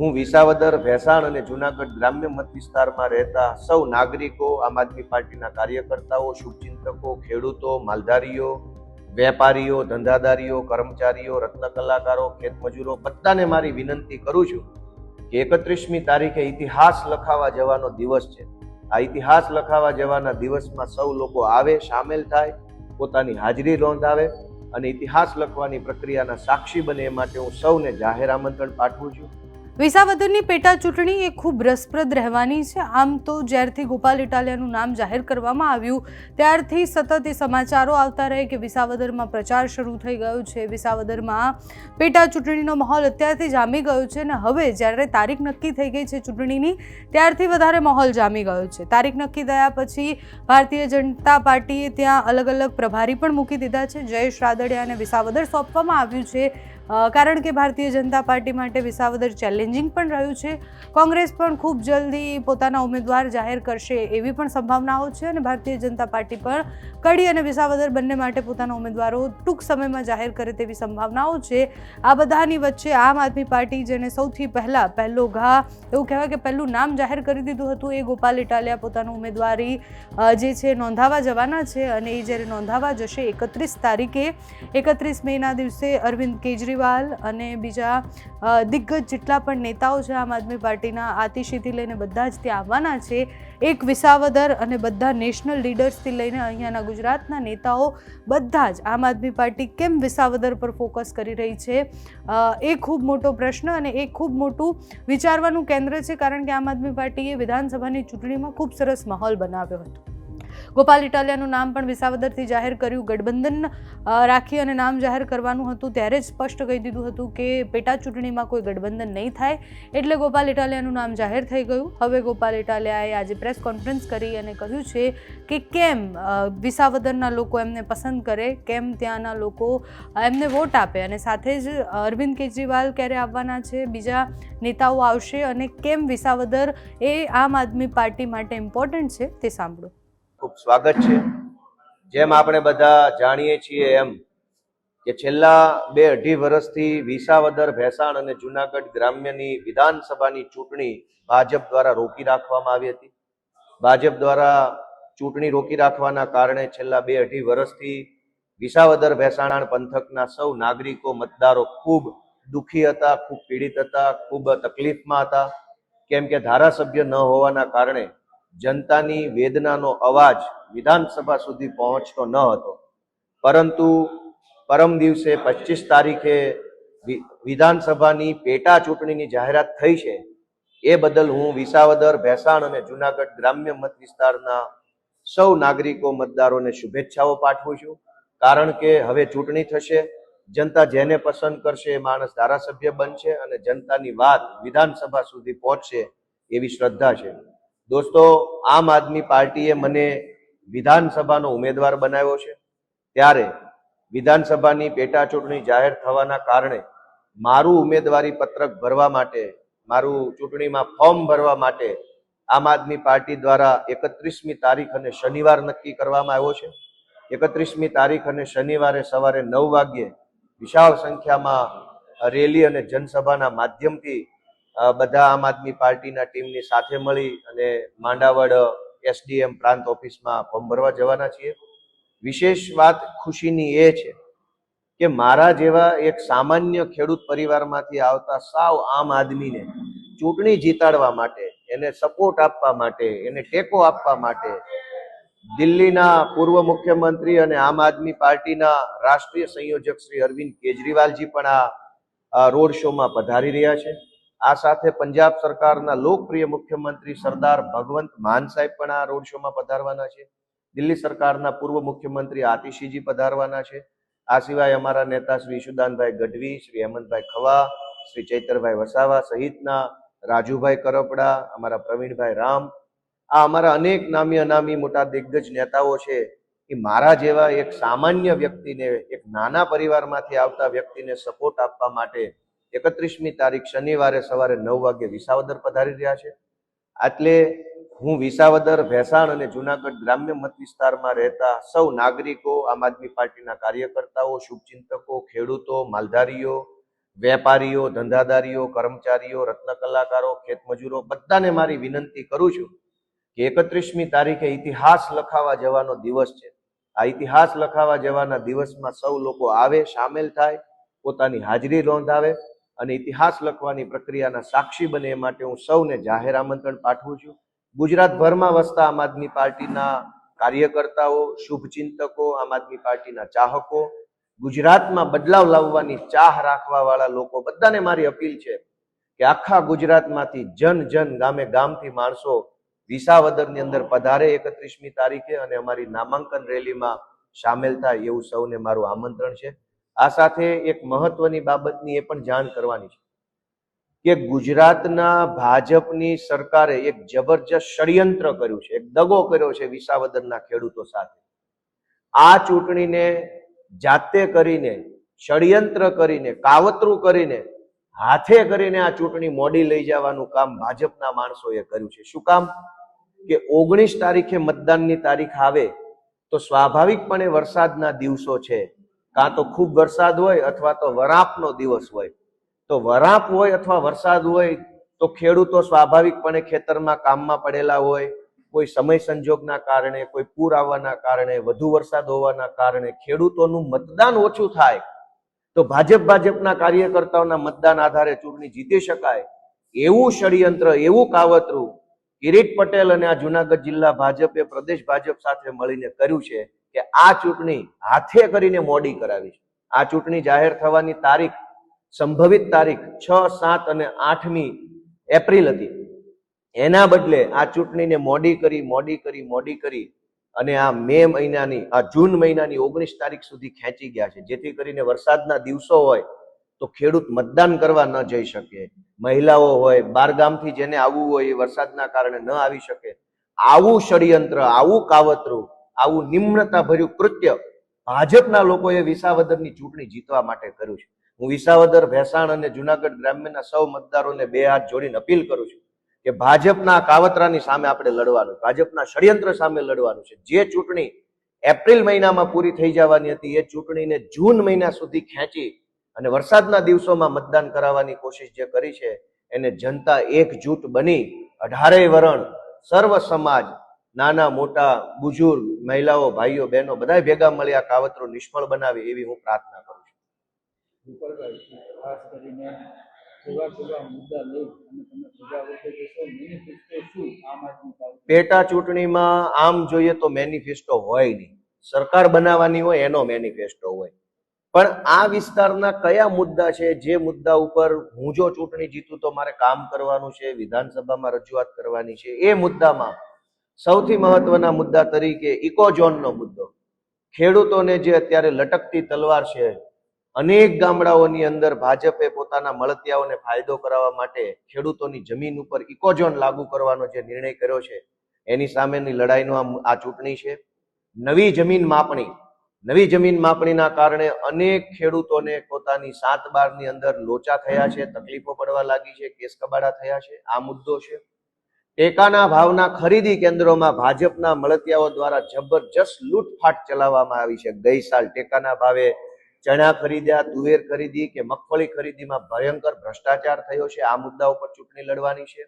હું વિસાવદર, ભેસાણ અને જુનાગઢ ગ્રામ્ય મત વિસ્તારમાં રહેતા સૌ નાગરિકો, આમ આદમી પાર્ટીના કાર્યકર્તાઓ, શુભચિંતકો, ખેડૂતો, માલધારીઓ, વેપારીઓ, ધંધાદારીઓ, કર્મચારીઓ, રત્ન કલાકારો, ખેતમજૂરો બધાને મારી વિનંતી કરું છું કે એકત્રીસમી તારીખે ઇતિહાસ લખાવા જવાનો દિવસ છે. આ ઇતિહાસ લખાવા જવાના દિવસમાં સૌ લોકો આવે, સામેલ થાય, પોતાની હાજરી નોંધાવે અને ઇતિહાસ લખવાની પ્રક્રિયાના સાક્ષી બને એ માટે હું સૌને જાહેર આમંત્રણ પાઠવું છું. વિસાવદરની પેટા ચૂંટણી એ ખૂબ રસપ્રદ રહેવાની છે. આમ તો જ્યારથી ગોપાલ ઇટાલિયાનું નામ જાહેર કરવામાં આવ્યું, ત્યારથી સતત એ સમાચારો આવતા રહે કે વિસાવદરમાં પ્રચાર શરૂ થઈ ગયો છે. વિસાવદરમાં પેટા ચૂંટણીનો માહોલ અત્યારથી જામી ગયો છે અને હવે જ્યારે તારીખ નક્કી થઈ ગઈ છે ચૂંટણીની, ત્યારથી વધારે માહોલ જામી ગયો છે. તારીખ નક્કી થયા પછી ભારતીય જનતા પાર્ટીએ ત્યાં અલગ અલગ પ્રભારી પણ મૂકી દીધા છે. જયેશ રાદડિયાને વિસાવદર સોંપવામાં આવ્યું છે. કારણ કે ભારતીય જનતા પાર્ટી માટે વિસાવદર ચેલેન્જિંગ પણ રહ્યું છે. કોંગ્રેસ પણ ખૂબ જલ્દી પોતાના ઉમેદવાર જાહેર કરશે એવી પણ સંભાવનાઓ છે અને ભારતીય જનતા પાર્ટી પણ કડી અને વિસાવદર બંને માટે પોતાના ઉમેદવારો ટૂંક સમયમાં જાહેર કરે તેવી સંભાવનાઓ છે. આ બધાની વચ્ચે આમ આદમી પાર્ટી જેને સૌથી પહેલાં પહેલો ઘા એવું કહેવાય કે પહેલું નામ જાહેર કરી દીધું હતું, એ ગોપાલ ઇટાલિયા પોતાનું ઉમેદવારી જે છે નોંધાવા જવાના છે અને એ જ્યારે નોંધાવા જશે એકત્રીસ તારીખે, એકત્રીસ મેના દિવસે અરવિંદ કેજરીવાલ અને બીજા દિગ્ગજ જેટલા પણ નેતાઓ છે આમ આદમી પાર્ટીના આતિશીથી લઈને બધા જ ત્યાં આવવાના છે. એક વિસાવદર અને બધા નેશનલ લીડર્સથી લઈને અહીંયાના ગુજરાતના નેતાઓ બધા જ આમ આદમી પાર્ટી કેમ વિસાવદર પર ફોકસ કરી રહી છે? એ ખૂબ મોટો પ્રશ્ન અને એ ખૂબ મોટું વિચારવાનું કેન્દ્ર છે કારણ કે આમ આદમી પાર્ટીએ વિધાનસભાની ચૂંટણીમાં ખૂબ સરસ માહોલ બનાવ્યો હતો. ગોપાલ ઇટાલિયાનું નામ પણ વિસાવદરથી જાહેર કર્યું. ગઠબંધન રાખી અને નામ જાહેર કરવાનું હતું ત્યારે જ સ્પષ્ટ કહી દીધું હતું કે પેટા ચૂંટણીમાં કોઈ ગઠબંધન નહીં થાય એટલે ગોપાલ ઇટાલિયાનું નામ જાહેર થઈ ગયું. હવે ગોપાલ ઇટાલિયાએ આજે પ્રેસ કોન્ફરન્સ કરી અને કહ્યું છે કે કેમ વિસાવદરના લોકો એમને પસંદ કરે, કેમ ત્યાંના લોકો એમને વોટ આપે અને સાથે જ અરવિંદ કેજરીવાલ ક્યારે આવવાના છે, બીજા નેતાઓ આવશે અને કેમ વિસાવદર એ આમ આદમી પાર્ટી માટે ઇમ્પોર્ટન્ટ છે તે સાંભળો. ખૂબ સ્વાગત છે. જેમ આપણે બધા જાણીએ છીએ એમ કે છેલ્લા બે અઢી વર્ષથી વિસાવદર, ભેસાણ અને જુનાગઢ ગ્રામ્યની વિધાનસભાની ચૂંટણી ભાજપ દ્વારા રોકી રાખવામાં આવી હતી. ભાજપ દ્વારા ચૂંટણી રોકી રાખવાના કારણે છેલ્લા બે અઢી વર્ષથી વિસાવદર ભેસાણ પંથકના સૌ નાગરિકો મતદારો ખૂબ દુઃખી હતા, ખૂબ પીડિત હતા, ખૂબ તકલીફમાં હતા. કેમ કે ધારાસભ્ય ન હોવાના કારણે જનતાની વેદનાનો અવાજ વિધાનસભા સુધી પહોંચતો ન હતો. પરંતુ પરમ દિવસે પચીસ તારીખે વિધાનસભાની પેટા ચૂંટણીની જાહેરાત થઈ છે. એ બદલ હું વિસાવદર, ભેસાણ અને જુનાગઢ ગ્રામ્ય મત વિસ્તારના સૌ નાગરિકો મતદારોને શુભેચ્છાઓ પાઠવું છું. કારણ કે હવે ચૂંટણી થશે, જનતા જેને પસંદ કરશે એ માણસ ધારાસભ્ય બનશે અને જનતાની વાત વિધાનસભા સુધી પહોંચશે એવી શ્રદ્ધા છે. દોસ્તો, આમ આદમી પાર્ટીએ મને વિધાનસભાનો ઉમેદવાર બનાવ્યો છે. ત્યારે વિધાનસભાની પેટા ચૂંટણી જાહેર થવાના કારણે મારું ઉમેદવારી પત્રક ભરવા માટે, મારું ચૂંટણીમાં ફોર્મ ભરવા માટે આમ આદમી પાર્ટી દ્વારા એકત્રીસમી તારીખ અને શનિવાર નક્કી કરવામાં આવ્યો છે. એકત્રીસમી તારીખ અને શનિવારે સવારે નવ વાગ્યે વિશાળ સંખ્યામાં રેલી અને જનસભાના માધ્યમથી બધા આમ આદમી પાર્ટીના ટીમની સાથે મળી અને માંડાવડ એસડીએમ પ્રાંત ઓફિસમાં ફોર્મ ભરવા જવાના છીએ. વિશેષ વાત ખુશીની એ છે કે મારા જેવા એક સામાન્ય ખેડૂત પરિવારમાંથી આવતા સાવ આમ આદમીને ચૂંટણી જીતાડવા માટે, એને સપોર્ટ આપવા માટે, એને ટેકો આપવા માટે દિલ્હીના પૂર્વ મુખ્યમંત્રી અને આમ આદમી પાર્ટીના રાષ્ટ્રીય સંયોજક શ્રી અરવિંદ કેજરીવાલજી પણ આ રોડ શોમાં પધારી રહ્યા છે. આ સાથે પંજાબ સરકારના લોકપ્રિય મુખ્યમંત્રી સરદાર ભગવંત માન સાહેબ પણ આ રોડ શોમાં પધારવાના છે. દિલ્હી સરકારના પૂર્વ મુખ્યમંત્રી આતિશીજી પધારવાના છે. આ સિવાય અમારા નેતા શ્રી ઈશુદાનભાઈ ગઢવી, શ્રી હેમંતભાઈ ખવા, શ્રી ચૈતરભાઈ વસાવા સહિતના રાજુભાઈ કરપડા, અમારા પ્રવીણભાઈ રામ, આ અમારા અનેક નામી અનામી મોટા દિગ્ગજ નેતાઓ છે એ મારા જેવા એક સામાન્ય વ્યક્તિને, એક નાના પરિવારમાંથી આવતા વ્યક્તિને સપોર્ટ આપવા માટે એકત્રીસમી તારીખ શનિવારે સવારે નવ વાગે વિસાવદર પધારી રહ્યા છે. એટલે હું વિસાવદર, ભેસાણ અને જુનાગઢ ગ્રામ્ય મત વિસ્તારમાં રહેતા સૌ નાગરિકો, આમ આદમી પાર્ટીના કાર્યકર્તાઓ, શુભચિંતકો, ખેડૂતો, માલધારીઓ, વેપારીઓ, ધંધાદારીઓ, કર્મચારીઓ, રત્ન કલાકારો, ખેતમજૂરો, બધાને મારી વિનંતી કરું છું કે એકત્રીસમી તારીખે ઇતિહાસ લખાવા જવાનો દિવસ છે. આ ઇતિહાસ લખાવા જવાના દિવસમાં સૌ લોકો આવે, સામેલ થાય, પોતાની હાજરી નોંધાવે અને ઇતિહાસ લખવાની પ્રક્રિયાના સાક્ષી બને એ માટે હું સૌને જાહેર આમંત્રણ પાઠવું છું. ગુજરાતભરમાં વસતા આમ આદમી પાર્ટીના કાર્યકર્તાઓ, શુભચિંતકો, આમ આદમી પાર્ટીના ચાહકો, ગુજરાતમાં બદલાવ લાવવાની ચાહ રાખવા વાળા લોકો, બધાને મારી અપીલ છે કે આખા ગુજરાતમાંથી જન જન ગામે ગામથી માણસો વિસાવદરની અંદર પધારે એકત્રીસમી તારીખે અને અમારી નામાંકન રેલીમાં સામેલ થાય એવું સૌને મારું આમંત્રણ છે. આ સાથે એક મહત્વની બાબતની એ પણ જાણ કરવાની છે કે ગુજરાતના ભાજપની સરકારે એક જબરજસ્ત ષડયંત્ર કર્યું છે, એક દગો કર્યો છે વિસાવદરના ખેડૂતો સાથે. આ ચૂંટણીને જાતે કરીને, ષડયંત્ર કરીને, કાવતરું કરીને, હાથે કરીને આ ચૂંટણી મોડી લઈ જવાનું કામ ભાજપના માણસોએ કર્યું છે. શું કામ? કે ઓગણીસ તારીખે મતદાનની તારીખ આવે તો સ્વાભાવિકપણે વરસાદના દિવસો છે. કાં તો ખૂબ વરસાદ હોય અથવા તો વરાપનો દિવસ હોય. તો વરાપ હોય અથવા વરસાદ હોય તો ખેડૂતો સ્વાભાવિકપણે ખેતરમાં કામમાં પડેલા હોય. કોઈ સમય સંજોગના કારણે, કોઈ પૂર આવવાના કારણે, વધુ વરસાદ હોવાના કારણે ખેડૂતોનું મતદાન ઓછું થાય. તો ભાજપ ભાજપના કાર્યકર્તાઓના મતદાન આધારે ચૂંટણી જીતી શકાય. એવું ષડયંત્ર, એવું કાવતરું કિરીટ પટેલ અને આ જુનાગઢ જિલ્લા ભાજપે, પ્રદેશ ભાજપ સાથે મળીને કર્યું છે. કે આ ચૂંટણી હાથે કરીને મોડી કરાવી છે. આ ચૂંટણી જાહેર થવાની તારીખ, સંભવિત તારીખ છ, સાત અને આઠમી એપ્રિલ હતી. એના બદલે આ ચૂંટણીને મોડી કરી મોડી કરી મોડી કરી અને આ મે મહિનાની, આ જૂન મહિનાની ઓગણીસ તારીખ સુધી ખેંચી ગયા છે. જેથી કરીને વરસાદના દિવસો હોય તો ખેડૂત મતદાન કરવા ન જઈ શકે. મહિલાઓ હોય બાર ગામથી જેને આવવું હોય એ વરસાદના કારણે ન આવી શકે. આવું ષડયંત્ર, આવું કાવતરું આવું નિમ્નતા ભર્યું કૃત્ય ભાજપના લોકોએ વિસાવદરની ચૂંટણી જીતવા માટે કર્યું છે. હું વિસાવદર, ભેસાણ અને જુનાગઢ ગ્રામ્યના સૌ મતદારોને બે હાથ જોડીને અપીલ કરું છું કે ભાજપના કાવતરાની સામે આપણે લડવાનું, ભાજપના ષડયંત્ર સામે લડવાનું છે. જે ચૂંટણી એપ્રિલ મહિનામાં પૂરી થઈ જવાની હતી, એ ચૂંટણીને જૂન મહિના સુધી ખેંચી અને વરસાદના દિવસોમાં મતદાન કરાવવાની કોશિશ જે કરી છે, એને જનતા એકજૂટ બની. અઢારેય વરણ, સર્વ સમાજ નાના મોટા બુજુર્ગ મહિલાઓ ભાઈઓ બહેનો બધા ભેગા મળી આ કાવતરો નિષ્ફળ બનાવે એવી હું પ્રાર્થના કરું છું. પેટા ચૂંટણીમાં આમ જોઈએ તો મેનિફેસ્ટો હોય નહીં. સરકાર બનાવવાની હોય એનો મેનિફેસ્ટો હોય. પણ આ વિસ્તારના કયા મુદ્દા છે? જે મુદ્દા ઉપર હું જો ચૂંટણી જીતું તો મારે કામ કરવાનું છે વિધાનસભામાં રજૂઆત કરવાની છે એ મુદ્દામાં સૌથી મહત્વના મુદ્દા તરીકે ઇકોઝોનનો મુદ્દો. ખેડૂતોને જે અત્યારે લટકતી તલવાર છે, અનેક ગામડાઓની અંદર ભાજપે પોતાના મળતિયાઓને ફાયદો કરાવવા માટે ખેડૂતોની જમીન ઉપર ઇકોઝોન લાગુ કરવાનો જે નિર્ણય કર્યો છે, એની સામેની લડાઈનો આ ચૂંટણી છે. નવી જમીન માપણી, નવી જમીન માપણીના કારણે અનેક ખેડૂતોને પોતાની સાત બારની અંદર લોચા થયા છે, તકલીફો પડવા લાગી છે, કેસ કબાડા થયા છે, આ મુદ્દો છે. ટેકાના ભાવના ખરીદી કેન્દ્રોમાં ભાજપના મળતિયાઓ દ્વારા જબરજસ્ત લૂંટફાટ ચલાવવામાં આવી છે. ગઈ સાલ ટેકાના ભાવે ચણા ખરીદ્યા, તુવેર ખરીદી કે મગફળી ખરીદીમાં ભયંકર ભ્રષ્ટાચાર થયો છે. આ મુદ્દા ઉપર ચૂંટણી લડવાની છે.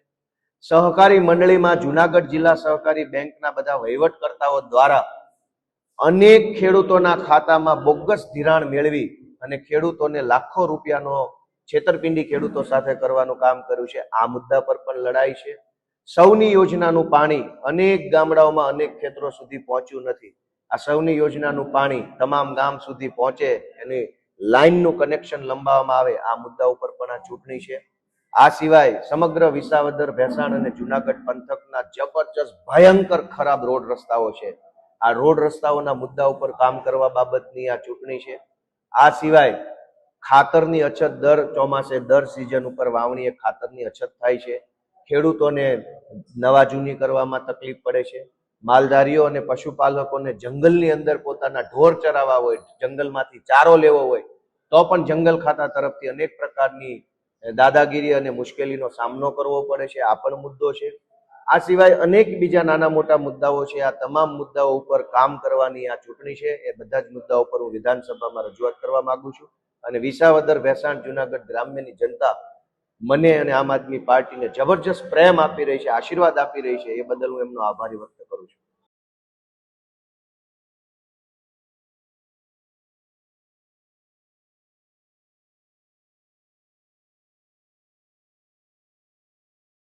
સહકારી મંડળીમાં જુનાગઢ જિલ્લા સહકારી બેંકના બધા વહીવટકર્તાઓ દ્વારા અનેક ખેડૂતોના ખાતામાં બોગસ ધિરાણ મેળવી અને ખેડૂતોને લાખો રૂપિયાનો છેતરપિંડી ખેડૂતો સાથે કરવાનું કામ કર્યું છે. આ મુદ્દા પર પણ લડાઈ છે. સૌની યોજનાનું પાણી અનેક ગામડાઓમાં, અનેક ખેતરો સુધી પહોંચ્યું નથી. આ સૌની યોજનાનું પાણી તમામ ગામ સુધી પહોંચે, એની લાઇનનું કનેક્શન લંબાવવામાં આવે, આ મુદ્દા ઉપર પણ આ ચૂંટણી છે. આ સિવાય સમગ્ર વિસાવદર, ભેસાણ અને જુનાગઢ પંથકના જબરજસ્ત, ભયંકર ખરાબ રોડ રસ્તાઓ છે. આ રોડ રસ્તાઓના મુદ્દા ઉપર કામ કરવા બાબતની આ ચૂંટણી છે. આ સિવાય ખાતરની અછત દર ચોમાસે દર સિઝન ઉપર વાવણીએ ખાતરની અછત થાય છે. ખેડૂતોને નવા જૂની કરવામાં તકલીફ પડે છે. માલધારીઓ અને પશુપાલકોને જંગલની અંદર પોતાના ઢોર ચરાવવા હોય, જંગલમાંથી ચારો લેવો હોય, તો પણ જંગલ ખાતા તરફથી અનેક પ્રકારની દાદાગીરી અને મુશ્કેલીનો સામનો કરવો પડે છે. આ પણ મુદ્દો છે. આ સિવાય અનેક બીજા નાના મોટા મુદ્દાઓ છે. આ તમામ મુદ્દાઓ ઉપર કામ કરવાની આ ચૂંટણી છે. એ બધા જ મુદ્દાઓ પર હું વિધાનસભામાં રજૂઆત કરવા માંગુ છું. અને વિસાવદર ભેસાણ જુનાગઢ ગ્રામ્યની જનતા મને અને આમ આદમી પાર્ટીને જબરજસ્ત પ્રેમ આપી રહી છે, આશીર્વાદ આપી રહી છે, એ બદલ હું એમનો આભારી વ્યક્ત કરું છું.